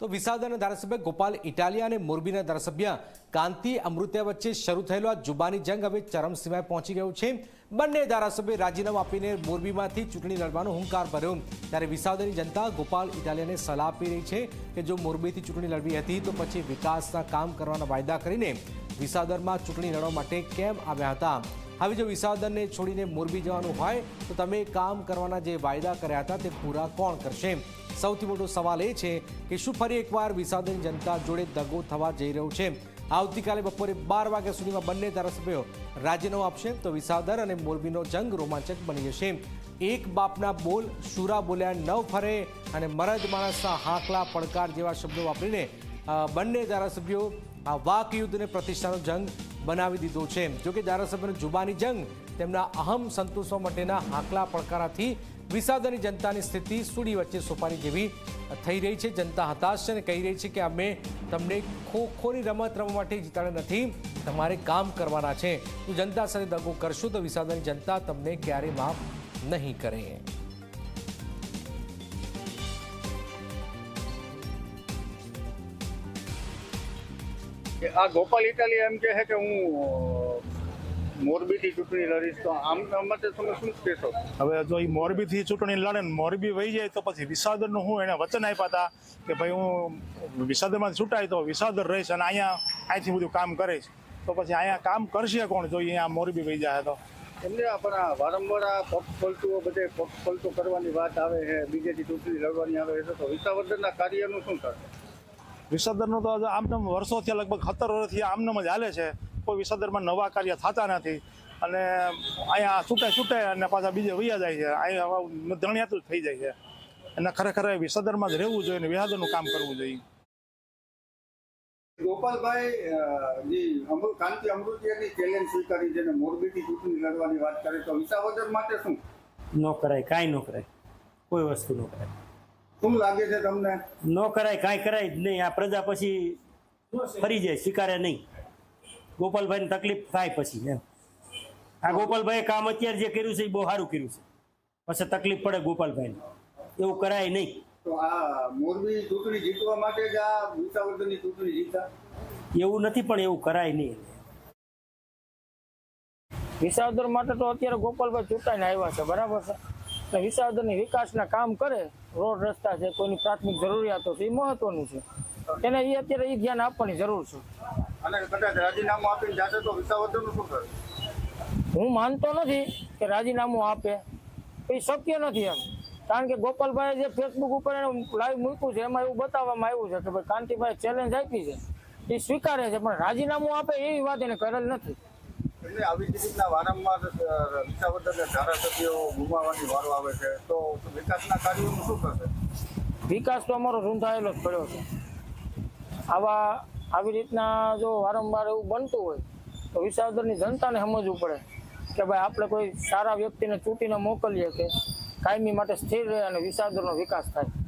તો વિસાવદરના ધારાસભ્ય ગોપાલ ઇટાલિયા અને મોરબીના ધારાસભ્ય કાંતિ અમૃત્યા વચ્ચે શરૂ થયેલો આ જુબાની જંગ હવે ચરમસીમાએ પહોંચી ગયો છે. બંને ધારાસભ્ય રાજીનામું આપીને મોરબીમાંથી ચૂંટણી લડવાનો હુંકાર ભર્યો. ત્યારે વિસાવદરની જનતા ગોપાલ ઇટાલિયાને સલાહ આપી રહી છે કે જો મોરબીથી ચૂંટણી લડવી હતી તો પછી વિકાસના કામ કરવાના વાયદા કરીને વિસાવદરમાં ચૂંટણી લડવા માટે કેમ આવ્યા હતા. હવે જો વિસાવદરને છોડીને મોરબી જવાનું હોય, તો તમે કામ કરવાના જે વાયદા કર્યા હતા, તે પૂરા કોણ કરશે? સૌથી મોટો સવાલ એ છે કે શું ફરી એકવાર વિસાવદરની જનતા જોડે દગો થવા જઈ રહ્યો છે? આવતીકાલે બપોરે બાર વાગ્યા સુધીમાં બંને ધારાસભ્યો રાજીનામું આપશે, તો વિસાવદર અને મોરબીનો જંગ રોમાંચક બની જશે. એક બાપના બોલ સુરા બોલ્યા નવ ફરે અને મરદ માણસના હાકલા, પડકાર જેવા શબ્દો વાપરીને બંને ધારાસભ્યો આ વાક યુદ્ધને પ્રતિષ્ઠાનો જંગ બનાવી દીધો છે. જોકે ધારાસભ્યનો જુબાની જંગ તેમના અહમ સંતોષવા માટેના હાકલા પડકારાથી વિસાવદરની જનતાની સ્થિતિ સુડી વચ્ચે સોપારી જેવી થઈ રહી છે. જનતા હતાશ છે અને કહી રહી છે કે અમે તમને ખો ખોની રમત રમવા માટે જીતાડ્યા નથી, તમારે કામ કરવાના છે. તો જનતા સાથે દગો કરશો તો વિસાવદરની જનતા તમને ક્યારેય માફ નહીં કરે. આ ગોપાલ ઇટાલી એમ કહે છે કે હું મોરબીથી ચૂંટણી લડીશ તો આમ માટે તમે શું કહેશો? હવે જો એ મોરબીથી ચૂંટણી લડે ને મોરબી વહી જાય તો પછી વિસાદરનું હું એને વચન આપ્યા હતા કે ભાઈ હું વિસાદરમાં ચૂંટાય તો વિસાદર રહીશ અને અહીંયા અહીંથી બધું કામ કરીશ તો પછી અહીંયા કામ કરશે કોણ જો અહીંયા મોરબી વહી જાય તો? એમને પણ આ વારંવાર આ પગ પલટુઓ બધે પગ પલટો કરવાની વાત આવે છે બીજેથી ચૂંટણી લડવાની આવે છે તો વિસાવર્ધનના કાર્યનું શું થશે? વિસાવદરનું તો આમને વર્ષોથી લગભગ સત્તર વર્ષથી આમનામ જ હાલે છે. કોઈ વિસર્જનમાં નવા કાર્ય થતા નથી. અને અહીંયા છૂટે છૂટે અને પાછા બીજે વૈયા જાય છે. અહીંયા ધણિયાતું જ થઈ જાય છે. અને ખરેખર વિસર્જનમાં જ રહેવું જોઈએ અને વિહાદનું કામ કરવું જોઈએ. ગોપાલભાઈ અમૃત કાંતિ અમૃતિયાની ચેલેન્જ સ્વીકારી છે અને મોરબીથી ચૂંટણી લડવાની વાત કરે તો વિસાવદર માટે શું? ન કરાય કાંઈ ન કરાય. કોઈ વસ્તુ ન કરાય. શું લાગે છે તમને? ન કરાય કાંઈ કરાય જ નહીં. આ પ્રજા પછી ફરી જાય સ્વીકારે નહીં. ગોપાલભાઈને તકલીફ થાય પછી એમ. આ ગોપાલભાઈએ કામ અત્યારે જે કર્યું છે એ બહુ સારું કર્યું છે. પછી તકલીફ પડે ગોપાલભાઈને. એવું કરાય નહીં. તો આ મોરબી ચૂંટણી જીતવા માટે જ આ વિસાવદરની ચૂંટણી જીતા એવું નથી પણ એવું કરાય નહીં. વિસાવદર માટે તો અત્યારે ગોપાલભાઈ ચૂંટાઈને આવ્યા છે બરાબર છે? એટલે વિસાવદરની વિકાસના કામ કરે. રોડ રસ્તા છે કોઈની પ્રાથમિક જરૂરિયાતો છે એ મહત્વનું છે. એને એ અત્યારે એ ધ્યાન આપવાની જરૂર છે. અને કદાચ રાજીનામું આપીને જાતે તો વિસાવદરનું શું કરે? હું માનતો નથી કે રાજીનામું આપે. એ શક્ય નથી એમ. કારણ કે ગોપાલભાઈ જે ફેસબુક ઉપર એને લાઈવ મૂક્યું છે એમાં એવું બતાવવામાં આવ્યું છે કે ભાઈ કાંતિભાઈ ચેલેન્જ આપી છે. એ સ્વીકારે છે પણ રાજીનામું આપે એવી વાત એને કરેલ નથી. એટલે આવી જ રીતના વારંવાર અ, ધારાસભ્યો ગુમાવવાની વારો આવે છે. તો વિકાસના કાર્યોનું શું થશે? વિકાસ તો અમારો રૂંધાયેલો જ પડ્યો છે. આવા આવી રીતના જો વારંવાર એવું બનતું હોય તો વિસાવદરની જનતાને સમજવું પડે કે ભાઈ આપણે કોઈ સારા વ્યક્તિને ચૂંટીને મોકલીએ કે કાયમી માટે સ્થિર રહે અને વિસાવદરનો વિકાસ થાય.